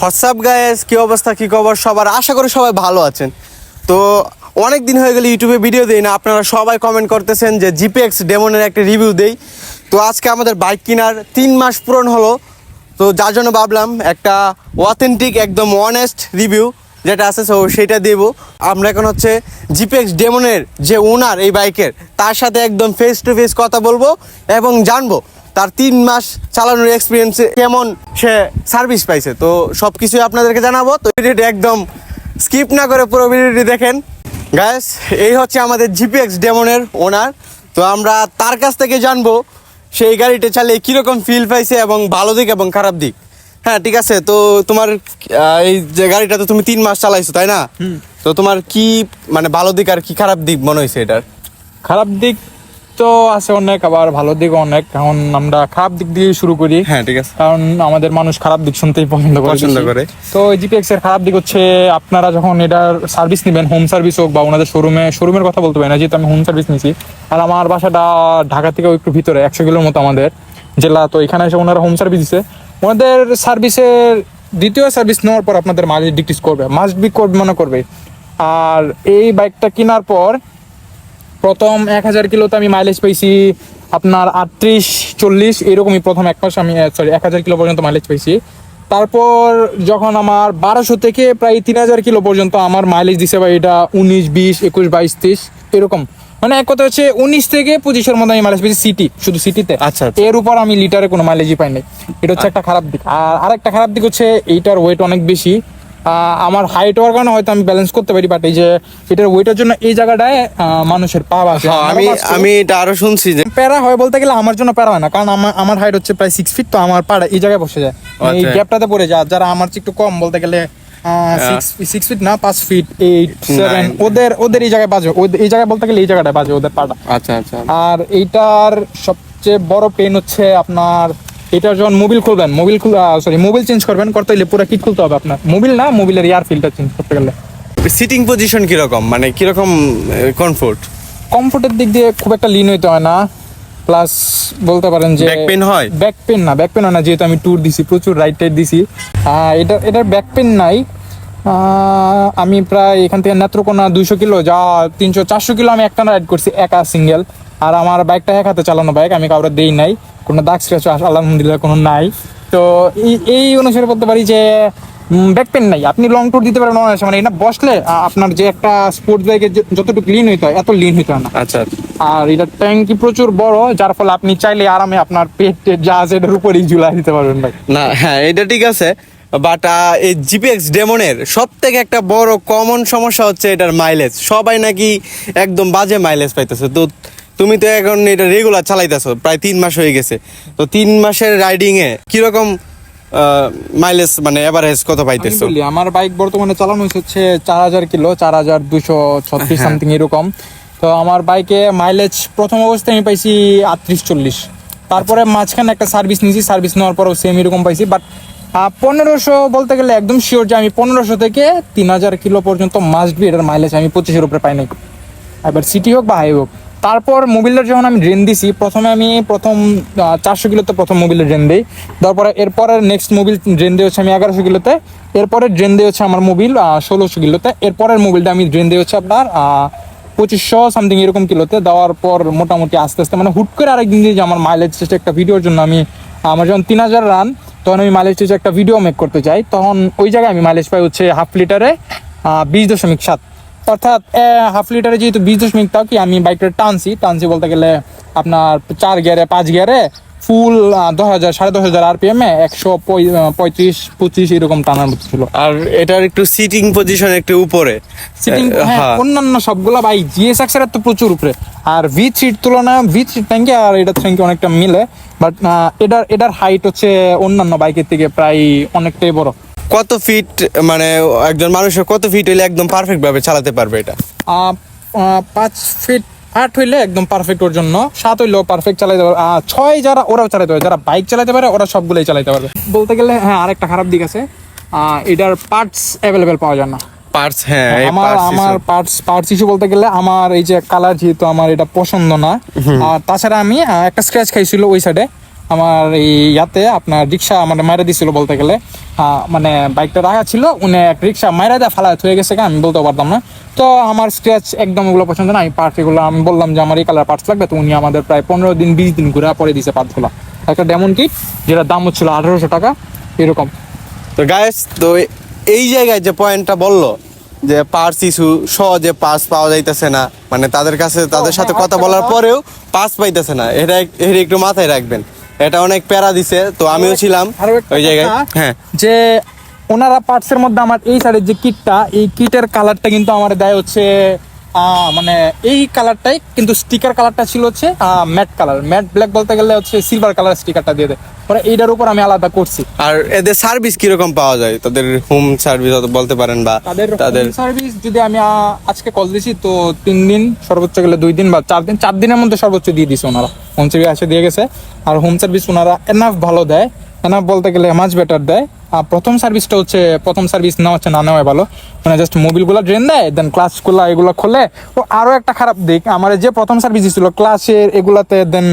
WhatsApp guys কি অবস্থা, কি খবর? সবার আশা করি সবাই ভালো আছেন। তো অনেক দিন হয়ে গেলে ইউটিউবে ভিডিও দেই না, আপনারা সবাই কমেন্ট করতেছেন যে জিপিএক্স ডেমনের একটা রিভিউ দেই। তো আজকে আমাদের বাইক কেনার তিন মাস পূরণ হলো। তো যার জন্য ভাবলাম একটা অথেন্টিক একদম অনেস্ট রিভিউ যেটা আছে সো সেটা দেব। আমরা এখন হচ্ছে জিপিএক্স ডেমনের যে ওনার এই বাইকের তার সাথে একদম ফেস টু ফেস কথা বলব এবং জানব তার তিন মাস চালানোর এক্সপিরিয়েন্স কেমন সে সার্ভিস পাইছে। তো সব কিছুই আপনাদেরকে জানাব। তো ভিডিওটি একদম স্কিপ না করে পুরো ভিডিওটি দেখেন। গ্যাস এই হচ্ছে আমাদের জিপিএক্স ডেমনের ওনার তো আমরা তার কাছ থেকে জানব সেই গাড়িটা চালিয়ে কীরকম ফিল পাইছে এবং ভালো দিক এবং খারাপ দিক। হ্যাঁ ঠিক আছে? তো তোমার এই যে গাড়িটা তো তুমি তিন মাস চালাইছো তাই না? তো তোমার কি মানে ভালো দিক আর কি খারাপ দিক মনে হয়েছে এটার? খারাপ দিক তো আছে অনেক আবার ভালো দিক অনেক। এখন আমরা খারাপ দিক দিয়ে শুরু করি। হ্যাঁ ঠিক আছে। কারণ আমাদের মানুষ খারাপ দিক শুনতেই পছন্দ করে পছন্দ। করে। তো জিপিএক্স এর খারাপ দিক হচ্ছে আপনারা যখন এটার সার্ভিস নেবেন হোম সার্ভিস হোক বা ওনাদের শোরুমে শোরুমের কথা বলতে পারি না যেহেতু আমি হোম সার্ভিস নিছি। আর আমার বাসাটা ঢাকা থেকে একটু ভিতরে একশো কিলোর মতো আমাদের জেলা। তো এখানে এসে ওনারা হোম সার্ভিস দিছে। ওনাদের সার্ভিসের দ্বিতীয় সার্ভিস নেওয়ার পর আপনাদের মাইলেজ ডিক্রিজ করবে মাস্ট বি করবে মনে করবে। আর এই বাইকটা কেনার পর প্রথম এক হাজার কিলোতে আমি মাইলেজ পেয়েছি আপনার আটত্রিশ চল্লিশ এরকমই প্রথম এক মাস আমি সরি এক হাজার কিলো পর্যন্ত মাইলেজ পেয়েছি তারপর যখন আমার বারোশো থেকে প্রায় তিন হাজার কিলো পর্যন্ত আমার মাইলেজ দিছে ভাই এটা উনিশ বিশ একুশ বাইশ তিরিশ এরকম। মানে এক কথা হচ্ছে উনিশ থেকে পঁচিশের মধ্যে আমি মাইলেজ পেয়েছি সিটি শুধু সিটিতে আচ্ছা, আচ্ছা। এর উপর আমি লিটারে কোনো মাইলেজই পাই নাই। এটা হচ্ছে একটা খারাপ দিক। আর আরেকটা খারাপ দিক হচ্ছে এইটার ওয়েট অনেক বেশি। আমার হাইট হওয়ার কারণে হয়তো আমি ব্যালেন্স করতে পারি বাট এই যে এটার ওয়েটের জন্য এই জায়গাটায় মানুষের পা আছে। হ্যাঁ, আমি আমি এটা আরও শুনছি যে প্যারা হয় বলতে গেলে আমার জন্য প্যারা হয় না কারণ আমার আমার হাইট হচ্ছে প্রায় সিক্স ফিট তো আমার পাড়া এই জায়গায় বসে যায়। মানে এই আচ্ছা। গ্যাপটাতে পড়ে যায় যারা আমার চেয়ে একটু কম বলতে গেলে সিক্স ফিট না পাঁচ ফিট এইট সেভেন. ওদের ওদের এই জায়গায় বাজে। ওদের এই জায়গায় বলতে গেলে এই জায়গাটায় বাজে ওদের পাটা আচ্ছা আচ্ছা। আর এইটার সবচেয়ে বড় পেন হচ্ছে আপনার এটার যখন মোবিল খুলবেন মোবিল সরি মোবিল চেঞ্জ করবেন করতে হলে পুরো কিট খুলতে হবে আপনার। মোবিল না মোবিলের এয়ার ফিল্টার চেঞ্জ করতে গেলে। সিটিং পজিশন কীরকম? মানে কীরকম কমফোর্ট কমফোর্টের দিক দিয়ে খুব একটা লিন হইতে হয় না। প্লাস বলতে পারেন যে ব্যাক pain হয়? ব্যাক পেন না ব্যাক পেন হয় না যেহেতু আমি ট্যুর দিছি প্রচুর রাইড টাইড দিছি। এটা এটার ব্যাক পেন নাই। আমি প্রায় এখান থেকে নেত্রকোনা দুইশো কিলো যা তিনশো চারশো কিলো আমি একটা রাইড করছি একা সিঙ্গেল আর আমার বাইকটা এক হাতে চালানো বাইক আমি কাউরে দেই নাই। কোনো দাগ স্ক্র্যাচ আলহামদুলিল্লাহ কোনো নাই। তো এই অনুসারে বলতে পারি যে ব্যাক পেন নাই। আপনি লং ট্যুর দিতে পারেন অনায়াসে। মানে এটা বসলে আপনার যে একটা স্পোর্টস বাইকের যতটুকু লিন হইতে হয় এত লিন হইতে হয় না। আচ্ছা। আর এটা ট্যাঙ্কি প্রচুর বড় যার ফলে আপনি চাইলে আরামে আপনার পেট আছে এটার উপরেই ঝুলাই দিতে পারবেন ভাই। না হ্যাঁ এটা ঠিক আছে। বাট এই জিপিএক্স ডেমনের সব থেকে একটা বড় কমন সমস্যা হচ্ছে এটার মাইলেজ সবাই নাকি একদম বাজে মাইলেজ পাইতেছে। তো তুমি তো এখন এটা রেগুলার চালাইতেছো প্রায় তিন মাস হয়ে গেছে। তো তিন মাসের রাইডিং এ কীরকম মাইলেজ মানে এভারেজ কত পাইতেছো? আমার বাইক বর্তমানে চালানো হচ্ছে চার হাজার কিলো চার হাজার দুশো ছত্রিশ হ্যাঁ। সামথিং এরকম। তো আমার বাইকে মাইলেজ প্রথম অবস্থায় আমি পাইছি আটত্রিশ চল্লিশ। তারপরে মাঝখানে একটা সার্ভিস নিয়েছি সার্ভিস নেওয়ার পরেও সেম এরকম পাইছি। বাট পনেরোশো বলতে গেলে একদম শিওর যে আমি পনেরোশো থেকে তিন হাজার কিলো পর্যন্ত মাস্ট বি এটার মাইলেজ আমি পঁচিশের উপরে পাই নাই। এবার সিটি হোক বা হাই হোক তারপর মোবিলের যখন আমি ড্রেন দিছি, প্রথমে আমি প্রথম চারশো কিলোতে প্রথম মোবিলের ড্রেন দিই। তারপরে এরপরে নেক্সট মোবিল ড্রেন দিয়ে হচ্ছে আমি এগারোশো কিলোতে। এরপরে ড্রেন দিয়ে হচ্ছে আমার মোবিল ষোলোশো কিলোতে। এরপরের মোবিলটা আমি ড্রেন দিয়ে হচ্ছে আপনার পঁচিশশো সামথিং এরকম কিলোতে। দেওয়ার পর মোটামুটি আস্তে আস্তে মানে হুট করে আরেকদিন দিয়ে যে আমার মাইলেজ টেস্ট একটা ভিডিওর জন্য আমি আমার যখন তিন হাজার রান তখন আমি মাইলেজ টেস্ট একটা ভিডিও মেক করতে চাই। তখন ওই জায়গায় আমি মাইলেজ পাই হচ্ছে হাফ লিটারে বিশ দশমিক সাত। অর্থাৎ হাফ লিটারে যেহেতু বিশ দশমিক তাও কি আমি বাইকটা টানছি। টানছি বলতে গেলে আপনার চার গিয়ারে পাঁচ গিয়ারে ফুল দশ হাজার সাড়ে দশ হাজার আরপিএম এ একশো পঁয়- পঁয়ত্রিশ পঁচিশ এরকম টানার মতো ছিল। আর এটার একটু সিটিং পজিশন একটু উপরে। সিটিং হ্যাঁ অন্যান্য সবগুলা বাইক জিএস এক্সের তো প্রচুর উপরে। আর ভি থ্রির তুলনায় ভি থ্রি ট্যাঙ্কি আর এটার ট্যাঙ্কি অনেকটা মিলে বাট এটার এটার হাইট হচ্ছে অন্যান্য বাইকের থেকে প্রায় অনেকটাই বড়। কত ফিট মানে একজন মানুষের কত ফিট হইলে একদম পারফেক্ট ভাবে চালাতে পারবে এটা? পাঁচ ফিট আট হইলে একদম পারফেক্ট ওর জন্য সাত হইলেও পারফেক্ট চালাতে পারবে। ছয় যারা ওরাও চালাতে পারে যারা বাইক চালাতে পারে ওরা সবগুলোই চালাতে পারবে। বলতে গেলে হ্যাঁ আরেকটা খারাপ দিক আছে। এটার পার্টস অ্যাভেলেবেল পাওয়া যায় না। পার্টস হ্যাঁ আমার আমার পার্টস পার্টস ইস্যু বলতে গেলে আমার এই যে কালার যেহেতু আমার এটা পছন্দ না আর তাছাড়া আমি একটা স্ক্র্যাচ খাইছিল ওই সাইডে আমার এই ইয়াতে আপনার রিক্সা মানে মাইরা দিছিল বলতে গেলে। মানে বাইকটা রাখা ছিল উনি এক রিক্সা মাইরা দেওয়া ফালা হয়ে গেছে আমি বলতে পারতাম না। তো আমার স্ক্র্যাচ একদম ওগুলো পছন্দ না আমি পার্ট এগুলো আমি বললাম যে আমার এই কালার পার্টস লাগবে? তো উনি আমাদের প্রায় পনেরো দিন বিশ দিন ঘুরে পরে দিছে পার্টসগুলো একটা ডেমন কিট যেটা দাম হচ্ছিল আঠারোশো টাকা এরকম। তো গাইস তো এই জায়গায় যে পয়েন্টটা বলল যে পার্স ইস্যু সহজে পার্স পাওয়া যাইতেছে না মানে তাদের কাছে তাদের সাথে হ্যাঁ, কথা বলার পরেও পার্স পাইতেছে না এটা এক- এটা একটু মাথায় রাখবেন। এটা অনেক প্যারা দিছে তো আমিও ছিলাম আরও ওই জায়গায়। হ্যাঁ। যে ওনারা পার্টসের মধ্যে আমার এই সাইডের যে কিটটা এই কিটের কালারটা কিন্তু আমার দেয় হচ্ছে মানে এই কালারটাই কিন্তু স্টিকার কালারটা ছিল হচ্ছে ম্যাট কালার। ম্যাট ব্ল্যাক বলতে গেলে হচ্ছে সিলভার কালার স্টিকারটা দিয়ে দেয়। ওরা এইটার উপর আমি আলাদা করছি। আর এদের সার্ভিস কীরকম পাওয়া যায়? তাদের হোম সার্ভিস বলতে পারেন বা তাদের তাদের সার্ভিস যদি আমি আজকে কল দিছি তো তিন দিন সর্বোচ্চ গেলে দুই দিন বা চার দিন চার দিনের মধ্যে সর্বোচ্চ দিয়ে দিছে ওনারা। হোম সার্ভিস এসে দিয়ে গেছে। আর হোম সার্ভিস ওনারা এনাফ ভালো দেয়। এনাফ বলতে গেলে মাছ বেটার দেয়। আর প্রথম সার্ভিসটা হচ্ছে প্রথম সার্ভিস না হচ্ছে না নেওয়াই ভালো। মানে জাস্ট মোবিলগুলো ড্রেন দেয় দেন ক্লাসগুলো এগুলো খোলে। ও আরও একটা খারাপ দিক আমার যে প্রথম সার্ভিস দিছিল ক্লাসের এগুলাতে দেন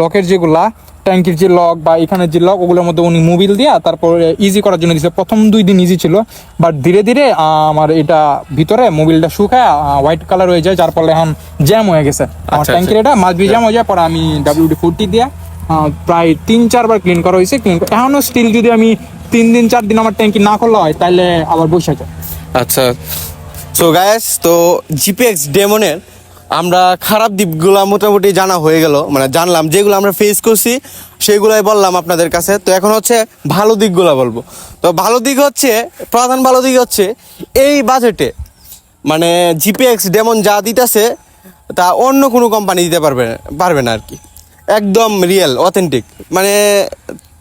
লকের যেগুলা ট্যাঙ্কির যে লক বা এখানে যে লক ওগুলোর মধ্যে উনি মোবিল দিয়া তারপর ইজি করার জন্য দিছে। প্রথম দুই দিন ইজি ছিল বাট ধীরে ধীরে আমার এটা ভিতরে মোবিলটা শুকায় হোয়াইট কালার হয়ে যায় যার ফলে এখন জ্যাম হয়ে গেছে। আমার আচ্ছা, ট্যাঙ্কির এটা মাছ জ্যাম হয়ে যায় পরে আমি ডাব্লিউডি ফোরটি দিয়া প্রায় তিন, চারবার ক্লিন করা হয়েছে ক্লিন এখনও স্টিল যদি আমি তিন দিন, চার দিন আমার ট্যাঙ্কি না খোলা হয় তাহলে আবার বসে যায়। আচ্ছা। সো গায়েস তো জিপিএক্স ডেমনের আমরা খারাপ দিকগুলো মোটামুটি জানা হয়ে গেল মানে জানলাম, যেগুলো আমরা ফেস করছি, সেগুলোই বললাম আপনাদের কাছে। তো এখন হচ্ছে ভালো দিকগুলো বলব। তো ভালো দিক হচ্ছে, প্রধান ভালো দিক হচ্ছে, এই বাজেটে মানে জিপিএক্স ডেমন যা দিতেছে, তা অন্য কোনো কোম্পানি দিতে পারবে পারবে না আর কি। একদম রিয়েল অথেন্টিক মানে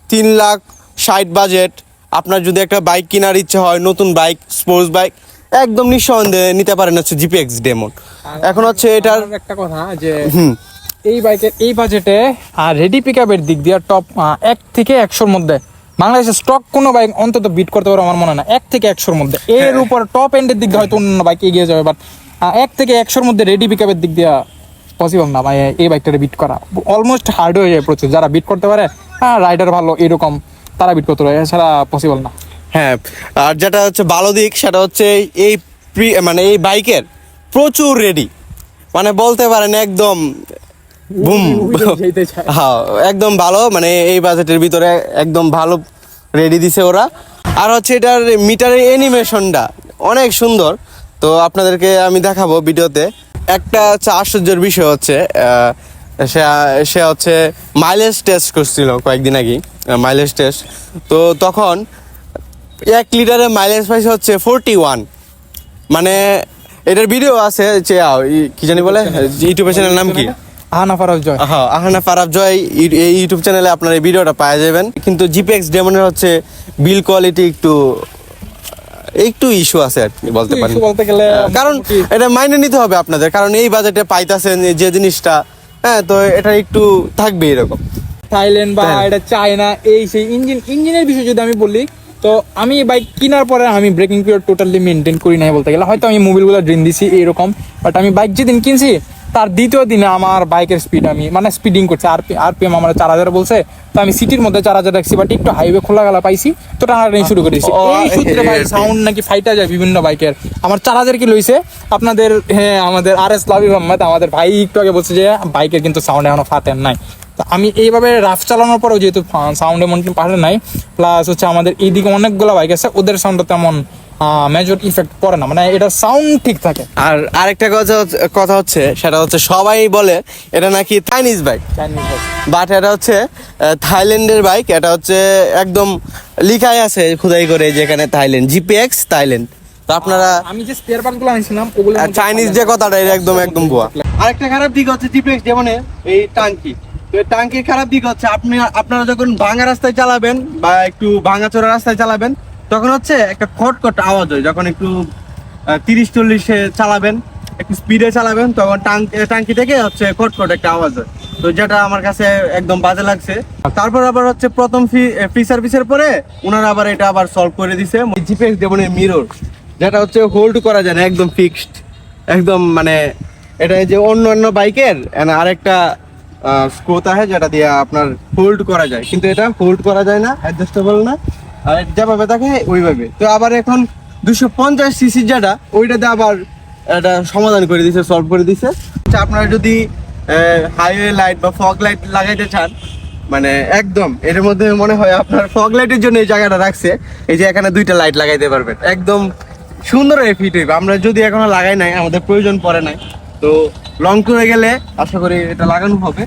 তিন লাখ ষাট বাজেট আপনার যদি একটা বাইক কেনার ইচ্ছে হয় নতুন বাইক স্পোর্টস বাইক একদম নিঃসন্দেহে নিতে পারেন হচ্ছে জিপিএক্স ডেমন এখন হচ্ছে এটার একটা কথা যে হুম। এই বাইকের এই বাজেটে আর রেডি পিক আপের দিক দিয়ে টপ এক থেকে একশোর মধ্যে। বাংলাদেশের স্টক কোনো বাইক অন্তত বিট করতে পারবে আমার মনে হয় না। এক থেকে একশোর মধ্যে। এর উপর টপ এন্ডের দিক দিয়ে হয়তো অন্য বাইক এগিয়ে যাবে বাট এক থেকে একশোর মধ্যে রেডি পিক আপের দিক দিয়ে পসিবল না ভাই এই বাইকটারে বিট করা। অলমোস্ট হার্ড হয়ে যায় প্রচুর। যারা বিট করতে পারে হ্যাঁ রাইডার ভালো এরকম তারা বিট করতে পারে। এছাড়া পসিবল না। হ্যাঁ আর যেটা হচ্ছে ভালো দিক সেটা হচ্ছে এই প্রি মানে এই বাইকের প্রচুর রেডি মানে বলতে পারেন একদম বুম হ্যাঁ একদম ভালো মানে এই বাজেটের ভিতরে একদম ভালো রেডি দিছে ওরা। আর হচ্ছে এটার মিটারের অ্যানিমেশনটা অনেক সুন্দর। তো আপনাদেরকে আমি দেখাবো ভিডিওতে একটা হচ্ছে আশ্চর্যের বিষয় হচ্ছে সে সে হচ্ছে মাইলেজ টেস্ট করছিল কয়েকদিন আগে মাইলেজ টেস্ট তো তখন এক লিটারের মাইলেজ পাইছে হচ্ছে ফোরটি ওয়ান মানে এটার ভিডিও আছে যে কি জানি বলে? ইউটিউবের চ্যানেল নাম কি? আহানা ফারাজ জয়। হ্যাঁ আহানা ফারাব জয় এই ইউটিউব চ্যানেলে আপনার এই ভিডিওটা পাওয়া যাবেন। কিন্তু জিপিএক্স ডেমনের হচ্ছে বিল কোয়ালিটি একটু একটু ইস্যু আছে আর কি বলতে পারেন। বলতে গেলে কারণ এটা মাইনে নিতে হবে আপনাদের কারণ এই বাজেটে পাইতাছেন যে জিনিসটা হ্যাঁ তো এটা একটু থাকবে এরকম। থাইল্যান্ড বা হ্যাঁ। এটা চায়না এই সেই ইঞ্জিন ইঞ্জিনের বিষয়ে যদি আমি বলি তো আমি বাইক কেনার পরে আমি ব্রেকিং পিরিয়ড টোটালি মেনটেন করি নাই বলতে গেলে। হয়তো আমি মোবিলগুলো ড্রেন দিছি এরকম বাট আমি বাইক যেদিন কিনছি তার দ্বিতীয় দিনে আমার বাইকের স্পিড আমি মানে স্পিডিং করছে আর আরপিএম আমার চার হাজার বলছে তো আমি সিটির মধ্যে চার হাজার রাখছি বাট একটু হাইওয়ে খোলা গেলা পাইছি তো টানাটানি শুরু করে দিয়েছি। এই সূত্রে ভাই সাউন্ড নাকি ফাইটা যায় বিভিন্ন বাইকের। আমার চার হাজার কি লইছে? আপনাদের হ্যাঁ আমাদের আর এস লাভিব আহমেদ আমাদের ভাই একটু আগে বলছে যে বাইকের কিন্তু সাউন্ড এখনও ফাতেন নাই। তো আমি এইভাবে রাফ চালানোর পরেও যেহেতু সাউন্ড এমন পারে নাই প্লাস হচ্ছে আমাদের এইদিকে অনেকগুলো বাইক আছে ওদের সাউন্ডটা তেমন মেজর ইফেক্ট পড়ে না মানে এটার সাউন্ড ঠিক থাকে। আর আরেকটা কথা হচ্ছে- কথা হচ্ছে সেটা হচ্ছে সবাই বলে এটা নাকি চাইনিজ বাইক বাট এটা হচ্ছে থাইল্যান্ডের বাইক এটা হচ্ছে একদম লিখাই আছে খুদাই করে যেখানে থাইল্যান্ড জিপিএক্স থাইল্যান্ড তো আপনারা আমি যে স্পেয়ার পার্টগুলো আনছিলাম ওগুলো চাইনিজ যে কথাটা এটা একদম একদম ভুয়া। আরেকটা খারাপ দিক হচ্ছে জিপিএক্স যেমন এই টাঙ্কি। তো এই টাঙ্কির খারাপ দিক হচ্ছে আপনি আপনারা যখন ভাঙা রাস্তায় চালাবেন বা একটু ভাঙাচোরা রাস্তায় চালাবেন তখন হচ্ছে একটা খটখট আওয়াজ হয়। যখন একটু তিরিশ চল্লিশে চালাবেন, একটু স্পিডে চালাবেন, তখন টাঙ্কি থেকে হচ্ছে খটখট একটা আওয়াজ হয়। তো যেটা আমার কাছে একদম বাজে লাগছে। তারপর আবার হচ্ছে প্রথম ফি ফ্রি সার্ভিসের পরে ওনারা আবার এটা আবার সলভ করে দিছে। জিপিএক্স যেমন মিরর যেটা হচ্ছে হোল্ড করা যায় না, একদম ফিক্সড একদম মানে এটা যে অন্য অন্য বাইকের আরেকটা স্ক্রু থাকে যেটা দিয়ে আপনার হোল্ড করা যায়। কিন্তু এটা হোল্ড করা যায় না অ্যাডজাস্টেবল না। আর যেভাবে থাকে ওইভাবে তো আবার এখন দুশো পঞ্চাশ সিসি যেটা ওইটাতে আবার এটা সমাধান করে দিছে সলভ করে দিছে। আচ্ছা, আপনারা যদি হাইওয়ে লাইট বা ফগ লাইট লাগাইতে চান মানে একদম এর মধ্যে মনে হয় আপনার ফগ লাইটের জন্য এই জায়গাটা রাখছে এই যে এখানে দুইটা লাইট লাগাইতে পারবেন। একদম সুন্দর হইবে। আমরা যদি এখনও লাগাই নাই আমাদের প্রয়োজন পড়ে নাই। তো লং ট্যুরে গেলে আশা করি এটা লাগানো হবে।